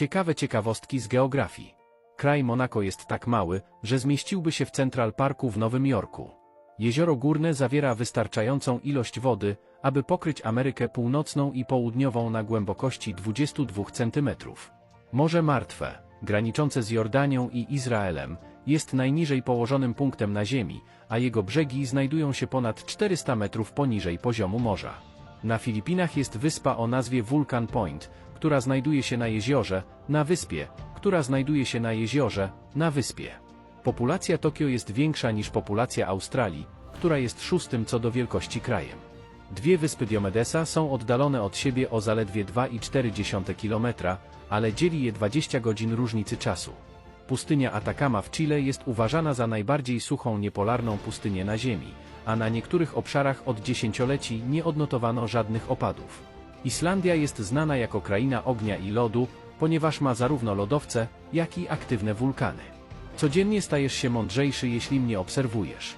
Ciekawe ciekawostki z geografii. Kraj Monako jest tak mały, że zmieściłby się w Central Parku w Nowym Jorku. Jezioro Górne zawiera wystarczającą ilość wody, aby pokryć Amerykę Północną i Południową na głębokości 22 cm. Morze Martwe, graniczące z Jordanią i Izraelem, jest najniżej położonym punktem na Ziemi, a jego brzegi znajdują się ponad 400 metrów poniżej poziomu morza. Na Filipinach jest wyspa o nazwie Vulcan Point, która znajduje się na jeziorze, na wyspie, która znajduje się na jeziorze, na wyspie. Populacja Tokio jest większa niż populacja Australii, która jest szóstym co do wielkości krajem. Dwie wyspy Diomedesa są oddalone od siebie o zaledwie 2,4 km, ale dzieli je 20 godzin różnicy czasu. Pustynia Atacama w Chile jest uważana za najbardziej suchą niepolarną pustynię na Ziemi, a na niektórych obszarach od dziesięcioleci nie odnotowano żadnych opadów. Islandia jest znana jako kraina ognia i lodu, ponieważ ma zarówno lodowce, jak i aktywne wulkany. Codziennie stajesz się mądrzejszy, jeśli mnie obserwujesz.